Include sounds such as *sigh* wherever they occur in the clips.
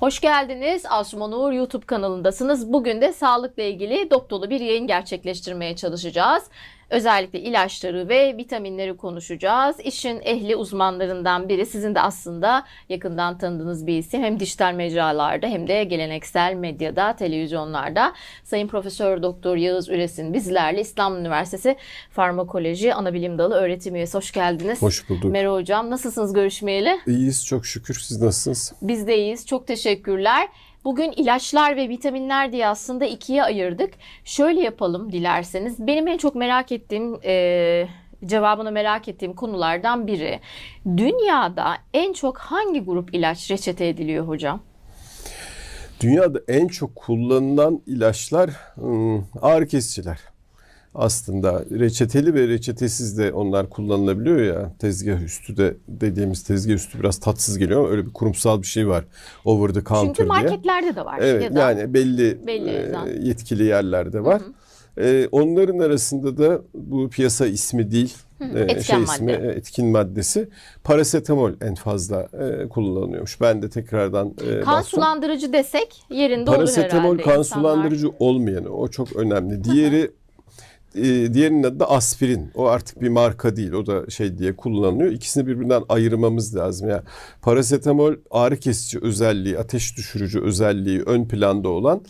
Hoş geldiniz. Asuman Uğur YouTube kanalındasınız. Bugün de sağlıkla ilgili dop dolu bir yayın gerçekleştirmeye çalışacağız. Özellikle ilaçları ve vitaminleri konuşacağız. İşin ehli uzmanlarından biri. Sizin de aslında yakından tanıdığınız bir isim. Hem dijital mecralarda hem de geleneksel medyada, televizyonlarda. Sayın Profesör Doktor Yağız Üresin bizlerle İstanbul Üniversitesi Farmakoloji Anabilim Dalı öğretim üyesi. Hoş geldiniz. Hoş bulduk. Merhaba hocam. Nasılsınız görüşmeyeli? İyiyiz çok şükür. Siz nasılsınız? Biz de iyiyiz. Çok teşekkürler. Bugün ilaçlar ve vitaminler diye aslında ikiye ayırdık. Şöyle yapalım dilerseniz. Benim en çok merak ettiğim, e, cevabını merak ettiğim konulardan biri. Dünyada en çok hangi grup ilaç reçete ediliyor hocam? Dünyada en çok kullanılan ilaçlar hmm, ağrı kesiciler. Aslında reçeteli ve reçetesiz de onlar kullanılabiliyor ya. Tezgah üstü de dediğimiz tezgah üstü biraz tatsız geliyor ama öyle bir kurumsal bir şey var. Over the counter Çünkü diye. marketlerde de var. Evet ya da yani belli, Belli e, yetkili yerlerde var. E, onların arasında da bu piyasa ismi değil, e, etken ismi, madde. e, etkin maddesi parasetamol en fazla e, kullanılıyormuş. Ben de tekrardan e, kan baktım. sulandırıcı desek yerinde olur Parasetamol herhalde. kan İnsanlar- sulandırıcı olmayanı o çok önemli. Diğeri e, diğerinin adı da aspirin. O artık bir marka değil. O da şey diye kullanılıyor. İkisini birbirinden ayırmamız lazım. Yani parasetamol ağrı kesici özelliği, ateş düşürücü özelliği ön planda olan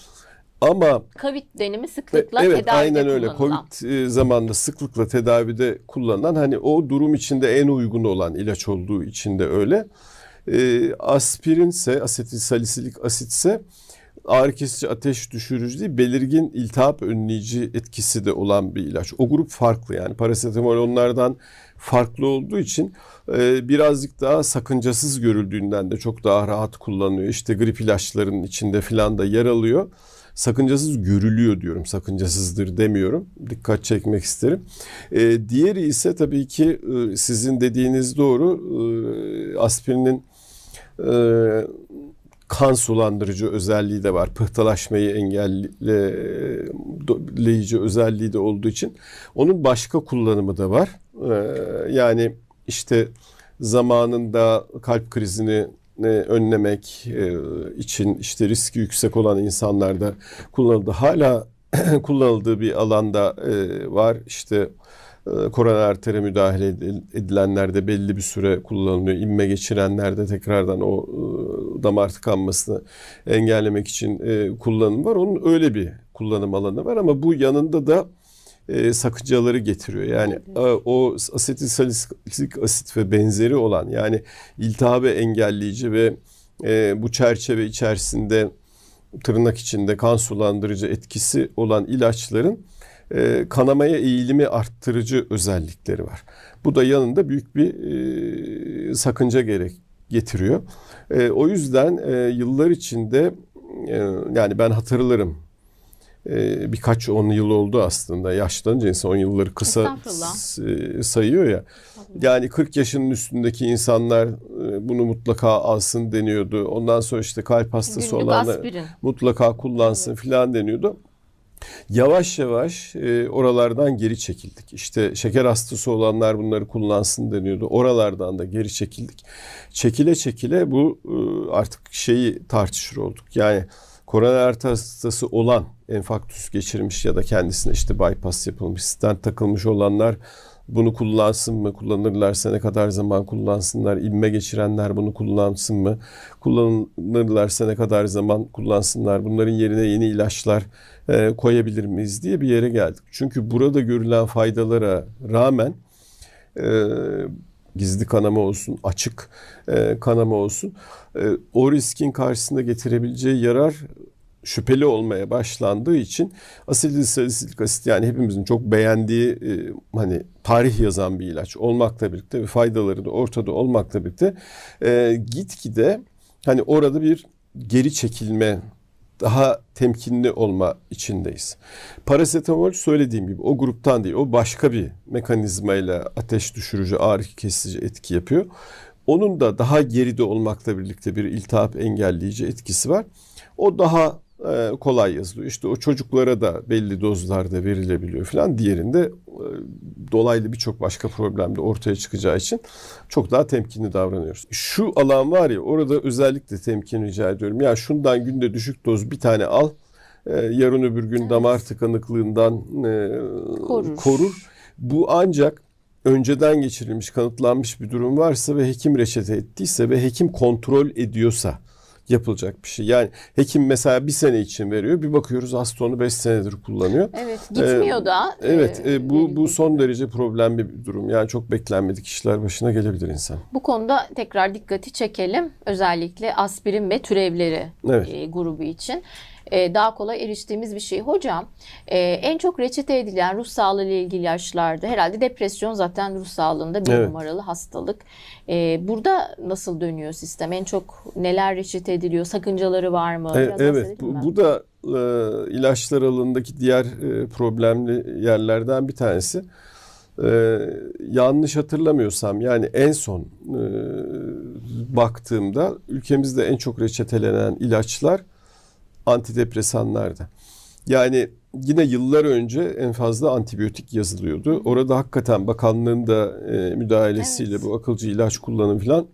ama Covid dönemi sıklıkla evet tedavide aynen öyle. kullanılan. Covid e, zamanında sıklıkla tedavide kullanılan hani o durum içinde en uygun olan ilaç olduğu için de öyle. E, aspirin ise asetilsalisilik asit ise ağrı kesici ateş düşürücü değil belirgin iltihap önleyici etkisi de olan bir ilaç. O grup farklı yani parasetamol onlardan farklı olduğu için e, birazcık daha sakıncasız görüldüğünden de çok daha rahat kullanılıyor. İşte grip ilaçlarının içinde filan da yer alıyor sakıncasız görülüyor diyorum. Sakıncasızdır demiyorum. Dikkat çekmek isterim. Ee, diğeri ise tabii ki e, sizin dediğiniz doğru. E, aspirinin e, kan sulandırıcı özelliği de var. Pıhtılaşmayı engelleyici özelliği de olduğu için onun başka kullanımı da var. E, yani işte zamanında kalp krizini e, önlemek e, için işte riski yüksek olan insanlarda kullanıldı. Hala *clears throat* kullanıldığı bir alanda e, var. İşte koroner artere müdahale edil- edilenlerde belli bir süre kullanılıyor. İnme geçirenlerde tekrardan o e, damar tıkanmasını engellemek için e, kullanım var. Onun öyle bir kullanım alanı var ama bu yanında da e, sakıncaları getiriyor. Yani o asetilsalizik asit ve benzeri olan yani iltihabı engelleyici ve bu çerçeve içerisinde tırnak içinde kan sulandırıcı etkisi olan ilaçların e, kanamaya eğilimi arttırıcı özellikleri var. Bu da yanında büyük bir e, sakınca gerek getiriyor. E, o yüzden e, yıllar içinde e, yani ben hatırlarım e, birkaç on yıl oldu aslında. Yaşlanınca insan on yılları kısa sayıyor ya. Yani 40 yaşının üstündeki insanlar bunu mutlaka alsın deniyordu. Ondan sonra işte kalp hastası Günlük olanlar aspirin. mutlaka kullansın filan deniyordu. Yavaş yavaş e, oralardan geri çekildik. İşte şeker hastası olanlar bunları kullansın deniyordu. Oralardan da geri çekildik. Çekile çekile bu e, artık şeyi tartışır olduk. Yani koroner hastası olan enfarktüs geçirmiş ya da kendisine işte bypass yapılmış, stent takılmış olanlar bunu kullansın mı? Kullanırlarsa ne kadar zaman kullansınlar? İnme geçirenler bunu kullansın mı? Kullanırlarsa ne kadar zaman kullansınlar? Bunların yerine yeni ilaçlar e, koyabilir miyiz diye bir yere geldik. Çünkü burada görülen faydalara rağmen e, gizli kanama olsun, açık e, kanama olsun e, o riskin karşısında getirebileceği yarar şüpheli olmaya başlandığı için asetilsalisilik asit yani hepimizin çok beğendiği e, hani tarih yazan bir ilaç olmakla birlikte ve faydaları da ortada olmakla birlikte e, gitgide hani orada bir geri çekilme daha temkinli olma içindeyiz. Parasetamol söylediğim gibi o gruptan değil. O başka bir mekanizmayla ateş düşürücü, ağrı kesici etki yapıyor. Onun da daha geride olmakla birlikte bir iltihap engelleyici etkisi var. O daha kolay yazılıyor. İşte o çocuklara da belli dozlarda verilebiliyor falan. Diğerinde e, dolaylı birçok başka problem de ortaya çıkacağı için çok daha temkinli davranıyoruz. Şu alan var ya orada özellikle temkin rica ediyorum. Ya şundan günde düşük doz bir tane al. e, yarın öbür gün damar tıkanıklığından e, Korur. korur. Bu ancak önceden geçirilmiş, kanıtlanmış bir durum varsa ve hekim reçete ettiyse ve hekim kontrol ediyorsa yapılacak bir şey. Yani hekim mesela bir sene için veriyor. Bir bakıyoruz hasta onu 5 senedir kullanıyor. Evet gitmiyor da. Evet e, e, bu bu son derece problemli bir durum. Yani çok beklenmedik işler başına gelebilir insan. Bu konuda tekrar dikkati çekelim. Özellikle aspirin ve türevleri Evet. e, grubu için. E, daha kolay eriştiğimiz bir şey. Hocam e, en çok reçete edilen ruh sağlığı ile ilgili ilaçlarda herhalde depresyon zaten ruh sağlığında bir Evet. numaralı hastalık. E, burada nasıl dönüyor sistem? En çok neler reçete ediliyor? Sakıncaları var mı? E, Biraz evet bu, bu da e, ilaçlar alanındaki diğer e, problemli yerlerden bir tanesi. E, yanlış hatırlamıyorsam yani en son e, baktığımda ülkemizde en çok reçetelenen ilaçlar antidepresanlardı. Yani yine yıllar önce en fazla antibiyotik yazılıyordu. Orada hakikaten bakanlığın da e, müdahalesiyle Evet. bu akılcı ilaç kullanım falan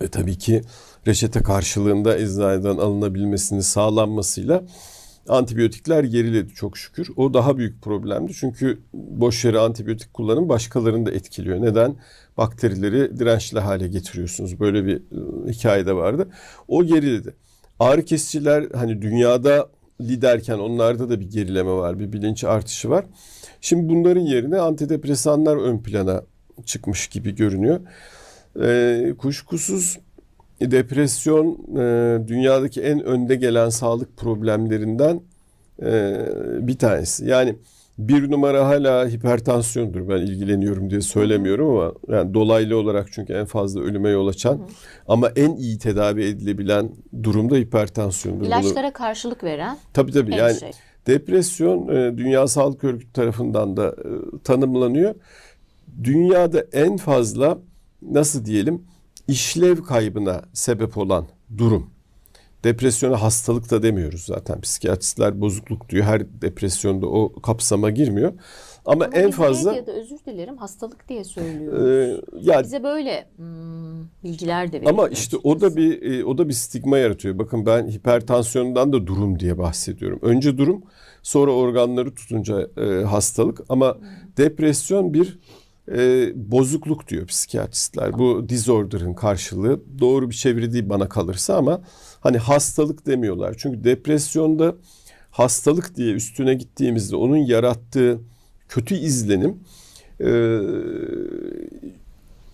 e, tabii ki reçete karşılığında eczaneden alınabilmesini sağlanmasıyla antibiyotikler geriledi çok şükür. O daha büyük problemdi. Çünkü boş yere antibiyotik kullanım başkalarını da etkiliyor. Neden? Bakterileri dirençli hale getiriyorsunuz. Böyle bir e, hikaye de vardı. O geriledi. Ağrı kesiciler hani dünyada liderken onlarda da bir gerileme var, bir bilinç artışı var. Şimdi bunların yerine antidepresanlar ön plana çıkmış gibi görünüyor. Ee, kuşkusuz depresyon e, dünyadaki en önde gelen sağlık problemlerinden e, bir tanesi. Yani bir numara hala hipertansiyondur. Ben ilgileniyorum diye söylemiyorum ama yani dolaylı olarak çünkü en fazla ölüme yol açan ama en iyi tedavi edilebilen durumda hipertansiyondur. Bunu- İlaçlara karşılık veren tabii tabii en yani şey. Depresyon e, Dünya Sağlık Örgütü tarafından da e, tanımlanıyor. Dünyada en fazla nasıl diyelim işlev kaybına sebep olan durum. Depresyona hastalık da demiyoruz zaten. Psikiyatristler bozukluk diyor. Her depresyonda o kapsama girmiyor. Ama, Ama en fazla medyada özür dilerim hastalık diye söylüyoruz. e, ya Bize böyle hmm, bilgiler de veriliyor. Ama işte o da bir e, o da bir stigma yaratıyor. Bakın ben hipertansiyondan da durum diye bahsediyorum. Önce durum, sonra organları tutunca e, hastalık. Ama depresyon bir e, bozukluk diyor psikiyatristler. Bu disorder'ın karşılığı. Doğru bir çeviri değil bana kalırsa ama hani hastalık demiyorlar. Çünkü depresyonda hastalık diye üstüne gittiğimizde onun yarattığı kötü izlenim e,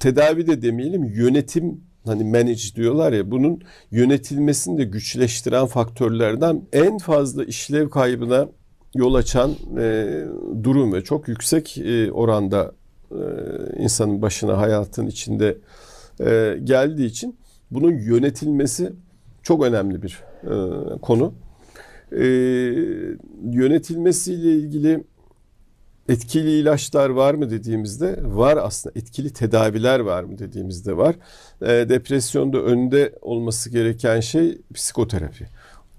tedavi de demeyelim yönetim hani manage diyorlar ya bunun yönetilmesini de güçleştiren faktörlerden en fazla işlev kaybına yol açan e, durum ve çok yüksek e, oranda insanın başına hayatın içinde e, geldiği için bunun yönetilmesi çok önemli bir e, konu. E, yönetilmesiyle ilgili etkili ilaçlar var mı dediğimizde var aslında. Etkili tedaviler var mı dediğimizde var. E, depresyonda önde olması gereken şey psikoterapi.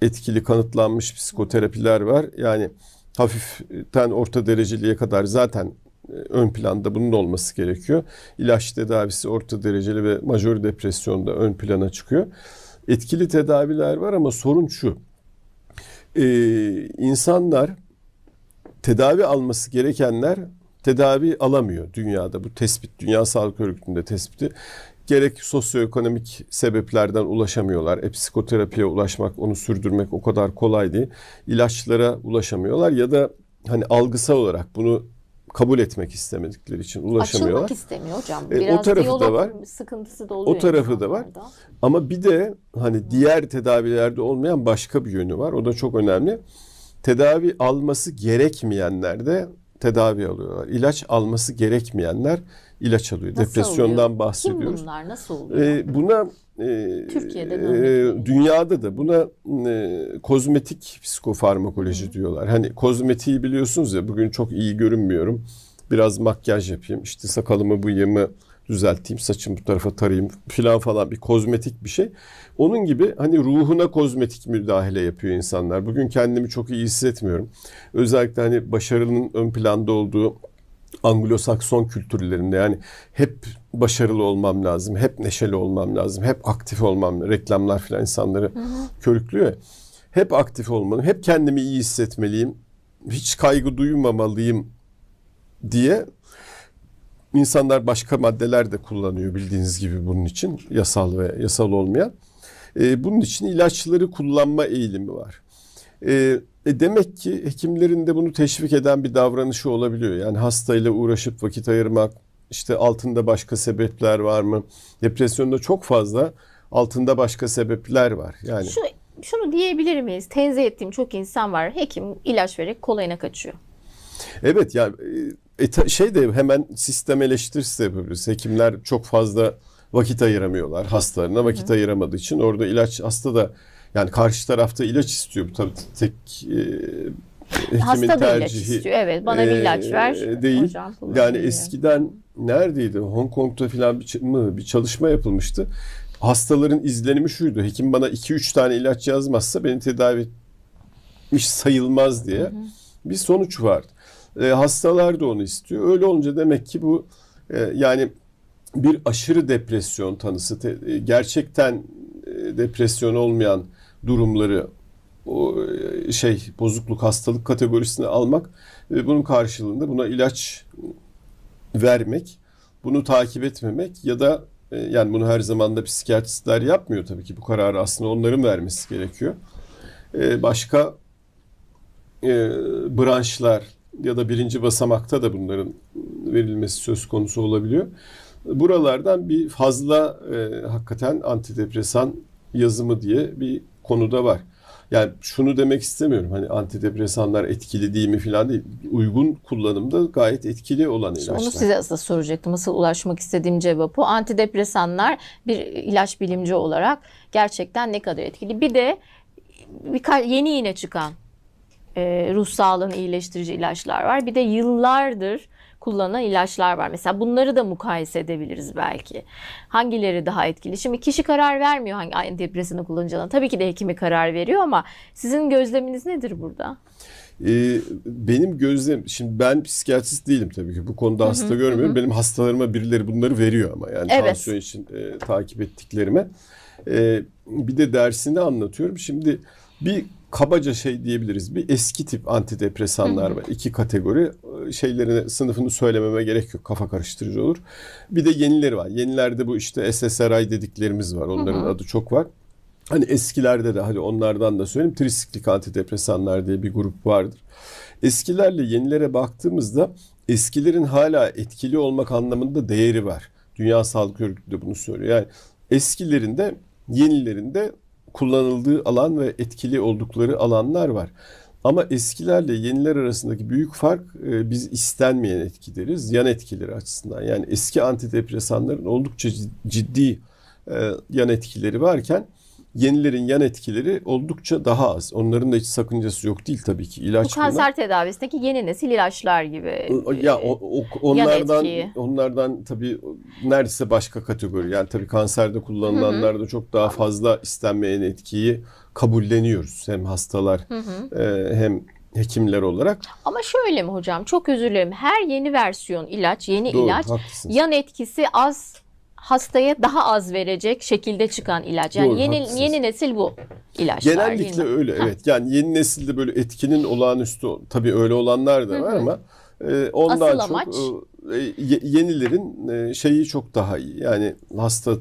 Etkili kanıtlanmış psikoterapiler var. Yani hafiften orta dereceliye kadar zaten e, ön planda bunun olması gerekiyor. İlaç tedavisi orta dereceli ve majör depresyonda ön plana çıkıyor. Etkili tedaviler var ama sorun şu. Ee, insanlar tedavi alması gerekenler tedavi alamıyor dünyada. Bu tespit Dünya Sağlık Örgütü'nde tespiti. Gerek sosyoekonomik sebeplerden ulaşamıyorlar. E, psikoterapiye ulaşmak, onu sürdürmek o kadar kolay değil. İlaçlara ulaşamıyorlar ya da hani algısal olarak bunu kabul etmek istemedikleri için ulaşamıyorlar. Açılmak istemiyor hocam. E, o Biraz tarafı da var. sıkıntısı da oluyor. O tarafı da var. Ama bir de hani diğer tedavilerde olmayan başka bir yönü var. O da çok önemli. Tedavi alması gerekmeyenler de tedavi alıyorlar. İlaç alması gerekmeyenler ilaç alıyor. Nasıl Depresyondan oluyor? bahsediyoruz. Kim bunlar? Nasıl oluyor? Ee, buna e, Türkiye'den e, dünyada da buna e, kozmetik psikofarmakoloji diyorlar. Hani kozmetiği biliyorsunuz ya bugün çok iyi görünmüyorum. Biraz makyaj yapayım. işte sakalımı bıyığımı düzelteyim, saçımı bu tarafa tarayayım filan falan bir kozmetik bir şey. Onun gibi hani ruhuna kozmetik müdahale yapıyor insanlar. Bugün kendimi çok iyi hissetmiyorum. Özellikle hani başarının ön planda olduğu Anglo-Sakson kültürlerinde yani hep başarılı olmam lazım, hep neşeli olmam lazım, hep aktif olmam lazım. Reklamlar falan insanları körüklüyor ya. Hep aktif olmalıyım, hep kendimi iyi hissetmeliyim, hiç kaygı duymamalıyım diye insanlar başka maddeler de kullanıyor bildiğiniz gibi bunun için yasal ve yasal olmayan. Ee, bunun için ilaçları kullanma eğilimi var. Ee, e demek ki hekimlerin de bunu teşvik eden bir davranışı olabiliyor. Yani hastayla uğraşıp vakit ayırmak, işte altında başka sebepler var mı? Depresyonda çok fazla altında başka sebepler var. Yani Şu, şunu diyebilir miyiz? Tenzih ettiğim çok insan var. Hekim ilaç vererek kolayına kaçıyor. evet yani e, şey de hemen sistem eleştirisi de yapabiliriz. Hekimler çok fazla vakit ayıramıyorlar hastalarına. Vakit ayıramadığı için orada ilaç hasta da yani karşı tarafta ilaç istiyor. Bu tabii tek e, hekimin Hasta da ilaç tercihi. istiyor. Evet bana bir ilaç e, ver. değil. Hocam Yani diyor. eskiden neredeydi? Hong Kong'da falan bir, mı bir çalışma yapılmıştı. Hastaların izlenimi şuydu. Hekim bana 2-3 tane ilaç yazmazsa beni tedavi etmiş sayılmaz diye bir sonuç vardı. E, hastalar da onu istiyor. Öyle olunca demek ki bu e, yani bir aşırı depresyon tanısı, te- e, gerçekten e, depresyon olmayan durumları o e, şey bozukluk hastalık kategorisine almak ve bunun karşılığında buna ilaç vermek, bunu takip etmemek ya da e, yani bunu her zaman da psikiyatristler yapmıyor tabii ki bu kararı aslında onların vermesi gerekiyor. Başka branşlar ya da birinci basamakta da bunların verilmesi söz konusu olabiliyor. Buralardan bir fazla e, hakikaten antidepresan yazımı diye bir konuda var. Yani şunu demek istemiyorum hani antidepresanlar etkili değil mi falan değil. Uygun kullanımda gayet etkili olan ilaçlar. Onu size aslında soracaktım. Asıl ulaşmak istediğim cevap o. Antidepresanlar bir ilaç bilimci olarak gerçekten ne kadar etkili. Bir de birkaç yeni yine çıkan e, ruh sağlığını iyileştirici ilaçlar var. Bir de yıllardır kullanılan ilaçlar var. Mesela bunları da mukayese edebiliriz belki. Hangileri daha etkili? Şimdi kişi karar vermiyor hangi antidepresanı kullanacağına. Tabii ki de hekimi karar veriyor ama sizin gözleminiz nedir burada? Ee, benim gözlem şimdi ben psikiyatrist değilim tabii ki bu konuda hasta görmüyorum. Benim hastalarıma birileri bunları veriyor ama yani Evet. tansiyon için e, takip ettiklerime. Ee, bir de dersini anlatıyorum. Şimdi bir kabaca şey diyebiliriz. Bir eski tip antidepresanlar var. İki kategori. Şeylerini sınıfını söylememe gerek yok. Kafa karıştırıcı olur. Bir de yenileri var. Yenilerde bu işte SSRI dediklerimiz var. Onların adı çok var. Hani eskilerde de hadi onlardan da söyleyeyim trisiklik antidepresanlar diye bir grup vardır. Eskilerle yenilere baktığımızda eskilerin hala etkili olmak anlamında değeri var. Dünya Sağlık Örgütü de bunu söylüyor. Yani eskilerinde yenilerinde kullanıldığı alan ve etkili oldukları alanlar var. Ama eskilerle yeniler arasındaki büyük fark e, biz istenmeyen etki. Yan etkileri açısından. Yani eski antidepresanların oldukça cid- ciddi e, yan etkileri varken yenilerin yan etkileri oldukça daha az. Onların da hiç sakıncası yok değil tabii ki. Bu İlaç bunlar. kanser tedavisindeki yeni nesil ilaçlar gibi. Ya o, o- onlardan onlardan tabii neredeyse başka kategori. Yani tabii kanserde kullanılanlarda çok daha fazla istenmeyen etkiyi kabulleniyoruz. Hem hastalar e, hem hekimler olarak. Ama şöyle mi hocam? Çok özür dilerim. Her yeni versiyon ilaç, yeni Doğru, ilaç haklısınız. yan etkisi az hastaya daha az verecek şekilde çıkan ilaç. Yani Doğru, yeni haklısınız. yeni nesil bu ilaçlar Genellikle öyle evet. Yani yeni nesilde böyle etkinin olağanüstü tabii öyle olanlar da var ama e, ondan Asıl çok amaç? e, ye- yenilerin e, şeyi çok daha iyi. Yani hasta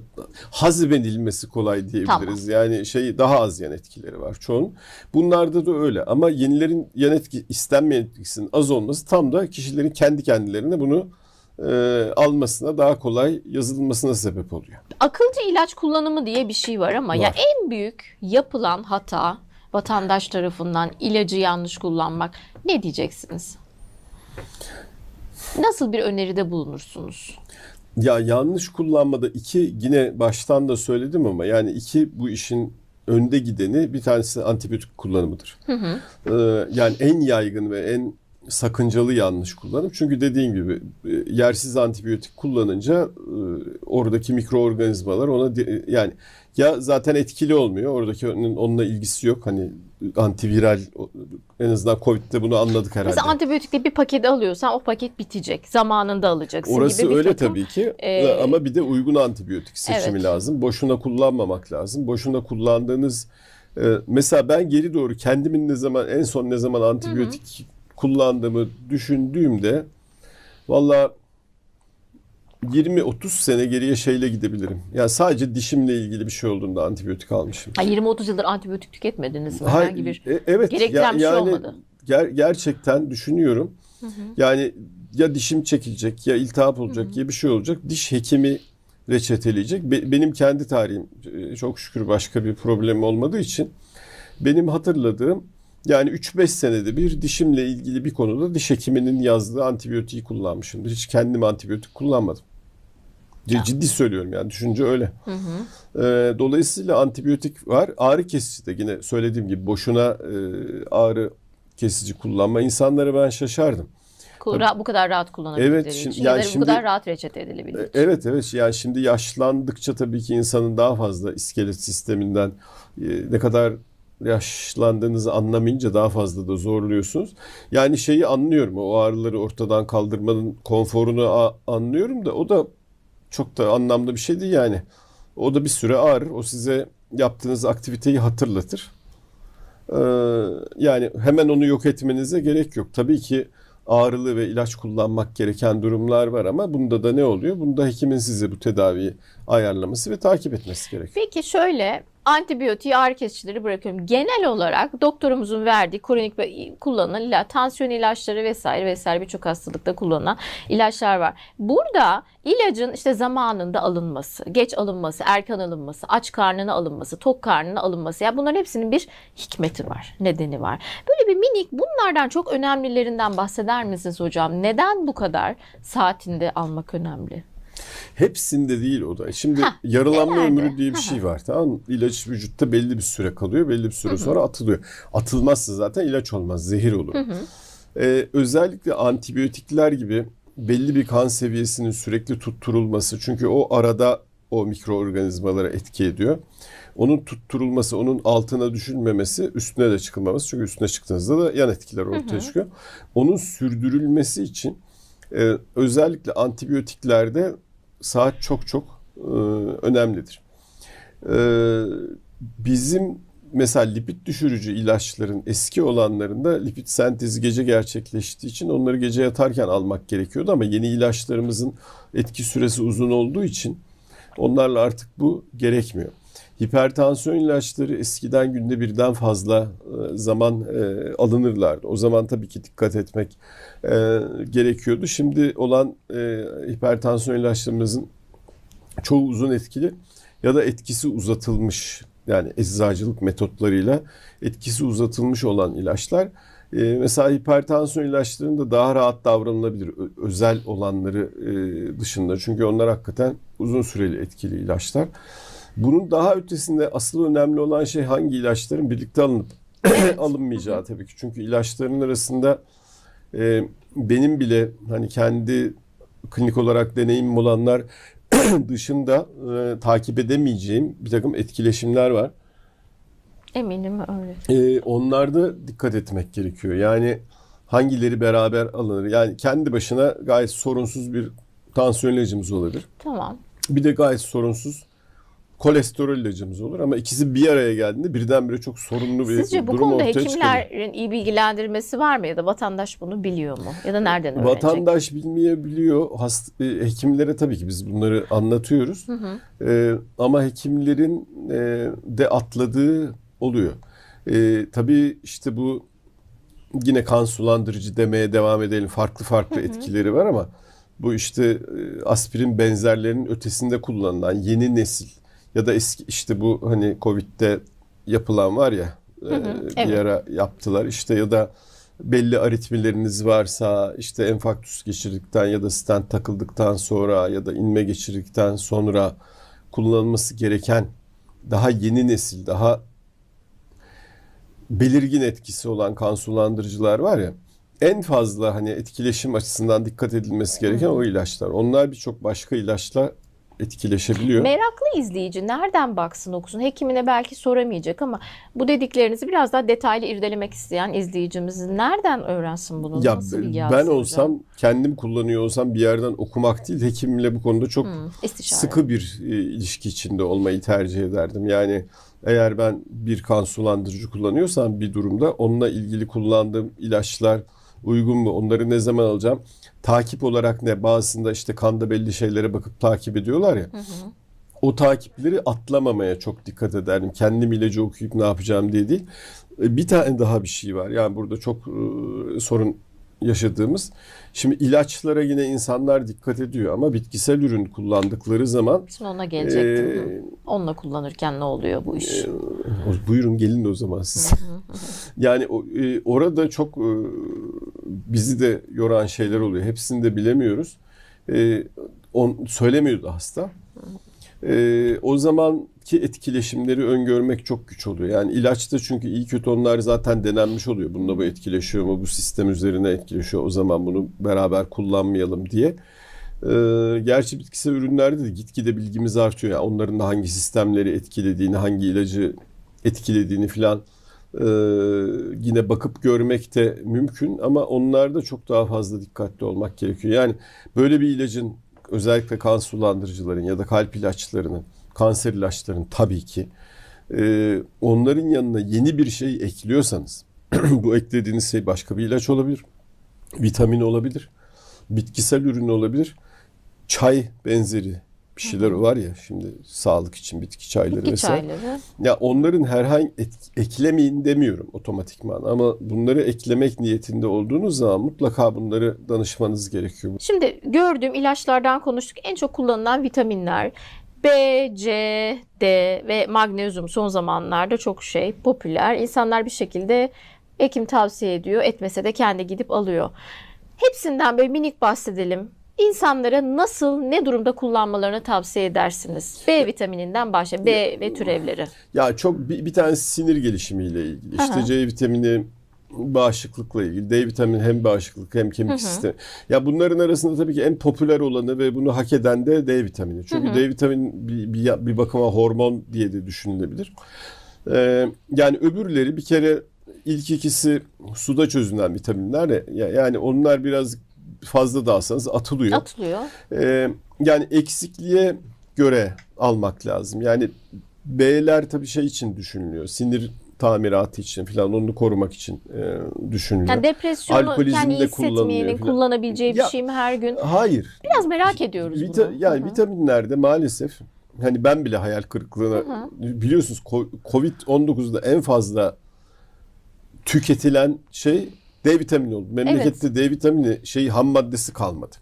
hazmedilmesi kolay diyebiliriz. Yani şey daha az yan etkileri var çoğun. Bunlarda da öyle ama yenilerin yan etki istenmeyen etkisinin az olması tam da kişilerin kendi kendilerine bunu e, almasına daha kolay yazılmasına sebep oluyor. Akılcı ilaç kullanımı diye bir şey var ama ya Var. en büyük yapılan hata vatandaş tarafından ilacı yanlış kullanmak. Ne diyeceksiniz? Nasıl bir öneride bulunursunuz? Ya yanlış kullanmada iki yine baştan da söyledim ama yani iki bu işin önde gideni bir tanesi antibiyotik kullanımıdır. Ee, yani en yaygın ve en sakıncalı yanlış kullanım. Çünkü dediğim gibi e, yersiz antibiyotik kullanınca e, oradaki mikroorganizmalar ona di- yani ya zaten etkili olmuyor. Oradaki onun- onunla ilgisi yok. Hani antiviral en azından Covid'de bunu anladık herhalde. Mesela antibiyotikte bir paket alıyorsan o paket bitecek. Zamanında alacaksın Orası gibi bir öyle takım- tabii ki e, ama bir de uygun antibiyotik seçimi Evet. lazım. Boşuna kullanmamak lazım. Boşuna kullandığınız e, mesela ben geri doğru kendimin ne zaman en son ne zaman antibiyotik kullandığımı düşündüğümde valla 20-30 sene geriye şeyle gidebilirim. Yani sadece dişimle ilgili bir şey olduğunda antibiyotik almışım. Ha, 20-30 yıldır antibiyotik tüketmediniz mi? Hayır, Herhangi bir e, evet gerektiren bir şey olmadı. ger- gerçekten düşünüyorum. Yani ya dişim çekilecek ya iltihap olacak ya bir şey olacak. Diş hekimi reçeteleyecek. Be- benim kendi tarihim e, çok şükür başka bir problem olmadığı için benim hatırladığım yani 3-5 senede bir dişimle ilgili bir konuda diş hekiminin yazdığı antibiyotiği kullanmışımdır. Hiç kendim antibiyotik kullanmadım. C- Ciddi söylüyorum yani düşünce öyle. Ee, dolayısıyla antibiyotik var. Ağrı kesici de yine söylediğim gibi boşuna e, ağrı kesici kullanma. İnsanlara ben şaşardım. Kura- bu kadar rahat kullanabildikleri Evet, için şimdi- ya yani da bu şimdi- kadar rahat reçete edilebildiği E, için. Evet evet yani şimdi yaşlandıkça tabii ki insanın daha fazla iskelet sisteminden e, ne kadar yaşlandığınızı anlamayınca daha fazla da zorluyorsunuz. Yani şeyi anlıyorum o ağrıları ortadan kaldırmanın konforunu anlıyorum da o da çok da anlamlı bir şey değil yani. O da bir süre ağrır. O size yaptığınız aktiviteyi hatırlatır. Ee, yani hemen onu yok etmenize gerek yok. Tabii ki ağrılı ve ilaç kullanmak gereken durumlar var ama bunda da ne oluyor? Bunda hekimin size bu tedaviyi ayarlaması ve takip etmesi gerekiyor. Peki şöyle antibiyotiği ağrı kesicileri bırakıyorum. Genel olarak doktorumuzun verdiği kronik ve kullanılan ila tansiyon ilaçları vesaire vesaire birçok hastalıkta kullanılan ilaçlar var. Burada ilacın işte zamanında alınması, geç alınması, erken alınması, aç karnına alınması, tok karnına alınması. Yani bunların hepsinin bir hikmeti var, nedeni var. Böyle bir minik bunlardan çok önemlilerinden bahseder misiniz hocam? Neden bu kadar saatinde almak önemli? Hepsinde değil o da. Şimdi Hah, yaralanma genelde. ömrü diye bir şey var tamam mı? İlaç vücutta belli bir süre kalıyor. Belli bir süre sonra atılıyor. Atılmazsa zaten ilaç olmaz. Zehir olur. Ee, özellikle antibiyotikler gibi belli bir kan seviyesinin sürekli tutturulması. Çünkü o arada o mikroorganizmalara etki ediyor. Onun tutturulması, onun altına düşülmemesi, üstüne de çıkılmaması. Çünkü üstüne çıktığınızda da yan etkiler ortaya çıkıyor. Onun sürdürülmesi için e, özellikle antibiyotiklerde saat çok çok e, önemlidir. E, bizim mesela lipid düşürücü ilaçların eski olanlarında lipid sentezi gece gerçekleştiği için onları gece yatarken almak gerekiyordu ama yeni ilaçlarımızın etki süresi uzun olduğu için onlarla artık bu gerekmiyor. Hipertansiyon ilaçları eskiden günde birden fazla e, zaman e, alınırlardı. O zaman tabii ki dikkat etmek e, gerekiyordu. Şimdi olan hipertansiyon ilaçlarımızın çoğu uzun etkili ya da etkisi uzatılmış yani eczacılık metotlarıyla etkisi uzatılmış olan ilaçlar. Mesela hipertansiyon ilaçlarında daha rahat davranılabilir özel olanları dışında. Çünkü onlar hakikaten uzun süreli etkili ilaçlar. Bunun daha ötesinde asıl önemli olan şey hangi ilaçların birlikte alınıp *clears throat* alınmayacağı tabii ki. Çünkü ilaçların arasında e, benim bile hani kendi klinik olarak deneyimim olanlar *clears throat* dışında e, takip edemeyeceğim bir takım etkileşimler var. Eminim öyle. E, onlarda dikkat etmek gerekiyor. Yani hangileri beraber alınır? Yani kendi başına gayet sorunsuz bir tansiyon ilacımız olabilir. Tamam. Bir de gayet sorunsuz kolesterol ilacımız olur ama ikisi bir araya geldiğinde birdenbire çok sorunlu bir Sizce bu durum konuda ortaya hekimlerin iyi bilgilendirmesi var mı ya da vatandaş bunu biliyor mu? Ya da nereden öğrenecek? Vatandaş bilmeyebiliyor. Hast e, hekimlere tabii ki biz bunları anlatıyoruz. E, ama hekimlerin e, de atladığı oluyor. E, tabii işte bu yine kan sulandırıcı demeye devam edelim. Farklı farklı etkileri var ama bu işte e, aspirin benzerlerinin ötesinde kullanılan yeni nesil ya da eski işte bu hani Covid'de yapılan var ya e, bir evet. ara yaptılar işte ya da belli aritmileriniz varsa işte enfarktüs geçirdikten ya da stent takıldıktan sonra ya da inme geçirdikten sonra kullanılması gereken daha yeni nesil daha belirgin etkisi olan kan sulandırıcılar var ya en fazla hani etkileşim açısından dikkat edilmesi gereken o ilaçlar. Onlar birçok başka ilaçla etkileşebiliyor. Meraklı izleyici nereden baksın okusun? Hekimine belki soramayacak ama bu dediklerinizi biraz daha detaylı irdelemek isteyen izleyicimiz nereden öğrensin bunu? ya Nasıl ben bilgi hocam? olsam kendim kullanıyor olsam bir yerden okumak değil hekimle bu konuda çok istişare. sıkı bir e, ilişki içinde olmayı tercih ederdim. Yani eğer ben bir kan sulandırıcı kullanıyorsam bir durumda onunla ilgili kullandığım ilaçlar uygun mu? Onları ne zaman alacağım? Takip olarak ne? Bazısında işte kanda belli şeylere bakıp takip ediyorlar ya. Hı hı. O takipleri atlamamaya çok dikkat ederdim. Kendim ilacı okuyup ne yapacağım diye değil. E, Bir tane daha bir şey var. Yani burada çok e, sorun yaşadığımız. Şimdi ilaçlara yine insanlar dikkat ediyor ama bitkisel ürün kullandıkları zaman Şimdi ona gelecektim. e. Onunla kullanırken ne oluyor bu iş? o- buyurun gelin o zaman siz. *laughs* yani e, orada çok e, bizi de yoran şeyler oluyor. Hepsini de bilemiyoruz. E, on, söylemiyordu hasta. E, o zamanki etkileşimleri öngörmek çok güç oluyor. Yani ilaçta çünkü iyi kötü onlar zaten denenmiş oluyor. Bununla bu etkileşiyor mu? Bu sistem üzerine etkileşiyor. O zaman bunu beraber kullanmayalım diye. Ee, gerçi bitkisel ürünlerde de gitgide bilgimiz artıyor. Yani onların da hangi sistemleri etkilediğini, hangi ilacı etkilediğini filan e, yine bakıp görmek de mümkün ama onlarda çok daha fazla dikkatli olmak gerekiyor. Yani böyle bir ilacın özellikle kan sulandırıcıların ya da kalp ilaçlarının, kanser ilaçlarının tabii ki e, onların yanına yeni bir şey ekliyorsanız *clears throat* bu eklediğiniz şey başka bir ilaç olabilir, vitamin olabilir, bitkisel ürün olabilir, çay benzeri bir şeyler var ya şimdi sağlık için bitki çayları Bitki vesaire. çayları. Ya onların herhangi et- eklemeyin demiyorum otomatikman ama bunları eklemek niyetinde olduğunuz zaman mutlaka bunları danışmanız gerekiyor. Şimdi gördüğüm ilaçlardan konuştuk. En çok kullanılan vitaminler B, C, D ve magnezyum son zamanlarda çok şey popüler. İnsanlar bir şekilde hekim tavsiye ediyor. Etmese de kendi gidip alıyor. Hepsinden böyle minik bahsedelim. İnsanlara nasıl, ne durumda kullanmalarını tavsiye edersiniz? B vitamininden başla. B ve türevleri. Ya çok bir, bir tanesi sinir gelişimiyle ilgili. İşte Aha. C vitamini bağışıklıkla ilgili. D vitamini hem bağışıklık hem kemik sistemi. Ya bunların arasında tabii ki en popüler olanı ve bunu hak eden de D vitamini. Çünkü D vitamini bir, bir, bir bakıma hormon diye de düşünülebilir. Ee, yani öbürleri bir kere ilk ikisi suda çözünen vitaminler ya- yani onlar biraz fazla da alsanız atılıyor. Atılıyor. Ee, yani eksikliğe göre almak lazım. Yani B'ler tabii şey için düşünülüyor. Sinir tamiratı için falan onu korumak için e, düşünülüyor. Yani depresyonu Alkolizm kendi de hissetmeyenin kullanabileceği bir Ya- şey mi her gün? Hayır. Biraz merak ediyoruz Vita- bunu. yani Hı hı. vitaminlerde maalesef hani ben bile hayal kırıklığına biliyorsunuz ko- Covid-19'da en fazla tüketilen şey D vitamini oldu. Memlekette D vitamini şey ham maddesi kalmadı.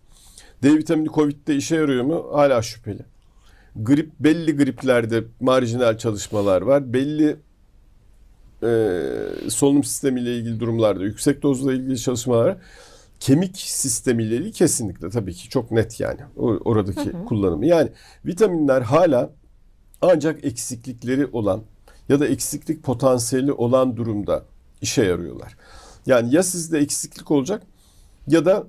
D vitamini Covid'de işe yarıyor mu? Hala şüpheli. Grip belli griplerde marjinal çalışmalar var. Belli e, solunum sistemiyle ilgili durumlarda yüksek dozla ilgili çalışmalar var. Kemik sistemiyle ilgili kesinlikle tabii ki çok net yani oradaki kullanımı. Yani vitaminler hala ancak eksiklikleri olan ya da eksiklik potansiyeli olan durumda işe yarıyorlar. Yani ya sizde eksiklik olacak ya da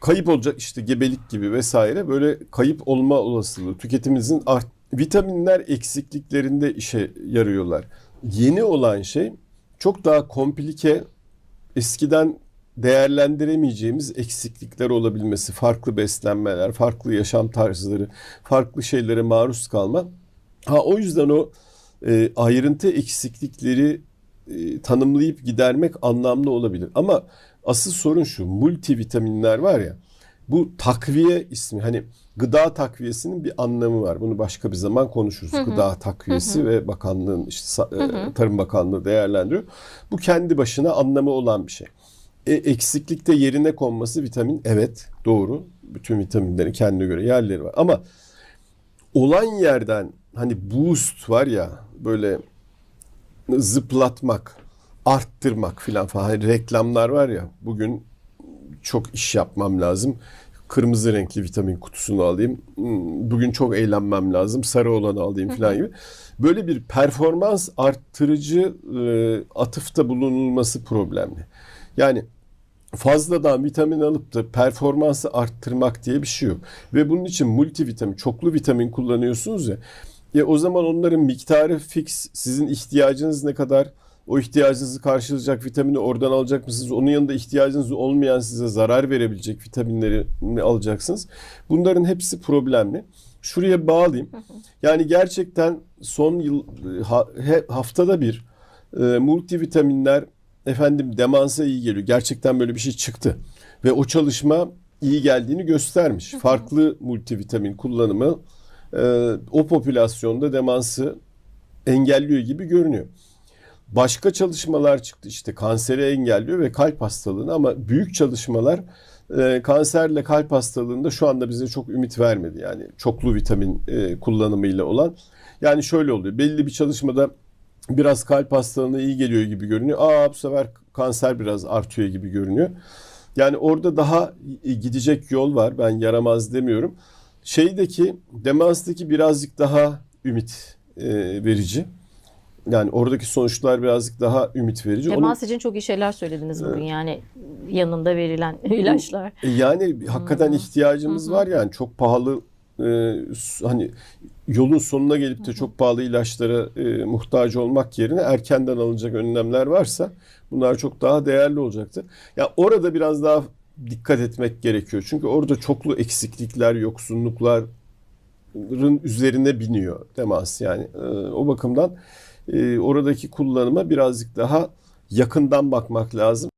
kayıp olacak işte gebelik gibi vesaire böyle kayıp olma olasılığı tüketiminizin art vitaminler eksikliklerinde işe yarıyorlar. Yeni olan şey çok daha komplike eskiden değerlendiremeyeceğimiz eksiklikler olabilmesi, farklı beslenmeler, farklı yaşam tarzları, farklı şeylere maruz kalma. Ha o yüzden o e, ayrıntı eksiklikleri e, tanımlayıp gidermek anlamlı olabilir. Ama asıl sorun şu, multivitaminler var ya, bu takviye ismi hani gıda takviyesinin bir anlamı var. Bunu başka bir zaman konuşuruz. Gıda takviyesi ve bakanlığın işte e, Tarım Bakanlığı değerlendiriyor. Bu kendi başına anlamı olan bir şey. E, eksiklikte yerine konması vitamin evet doğru. Bütün vitaminlerin kendine göre yerleri var. Ama olan yerden hani boost var ya böyle zıplatmak, arttırmak filan falan. Hani reklamlar var ya bugün çok iş yapmam lazım. Kırmızı renkli vitamin kutusunu alayım. Hmm, Bugün çok eğlenmem lazım. Sarı olanı alayım falan gibi. Böyle bir performans arttırıcı e, atıfta bulunulması problemli. Yani fazladan vitamin alıp da performansı arttırmak diye bir şey yok. Ve bunun için multivitamin, çoklu vitamin kullanıyorsunuz ya. E o zaman onların miktarı fix. Sizin ihtiyacınız ne kadar? O ihtiyacınızı karşılayacak vitamini oradan alacak mısınız? Onun yanında ihtiyacınız olmayan size zarar verebilecek vitaminleri mi alacaksınız? Bunların hepsi problemli. Şuraya bağlayayım. Yani gerçekten son yıl haftada bir e, multivitaminler efendim demansa iyi geliyor. Gerçekten böyle bir şey çıktı. Ve o çalışma iyi geldiğini göstermiş. Farklı multivitamin kullanımı o popülasyonda demansı engelliyor gibi görünüyor. Başka çalışmalar çıktı işte kanseri engelliyor ve kalp hastalığını ama büyük çalışmalar e, kanserle kalp hastalığında şu anda bize çok ümit vermedi. Yani çoklu vitamin e, kullanımıyla olan. Yani şöyle oluyor belli bir çalışmada biraz kalp hastalığına iyi geliyor gibi görünüyor. Aa bu sefer kanser biraz artıyor gibi görünüyor. Yani orada daha gidecek yol var. Ben yaramaz demiyorum. Şeydeki demanstaki birazcık daha ümit e, verici. Yani oradaki sonuçlar birazcık daha ümit verici. Onun- Demans için çok iyi şeyler söylediniz bugün yani yanında verilen *laughs* ilaçlar. E Yani hakikaten ihtiyacımız var yani çok pahalı e, hani yolun sonuna gelip de çok pahalı ilaçlara e, muhtaç olmak yerine erkenden alınacak önlemler varsa bunlar çok daha değerli olacaktır. Ya orada biraz daha dikkat etmek gerekiyor. Çünkü orada çoklu eksiklikler, yoksunlukların üzerine biniyor demans yani. E, o bakımdan e, oradaki kullanıma birazcık daha yakından bakmak lazım.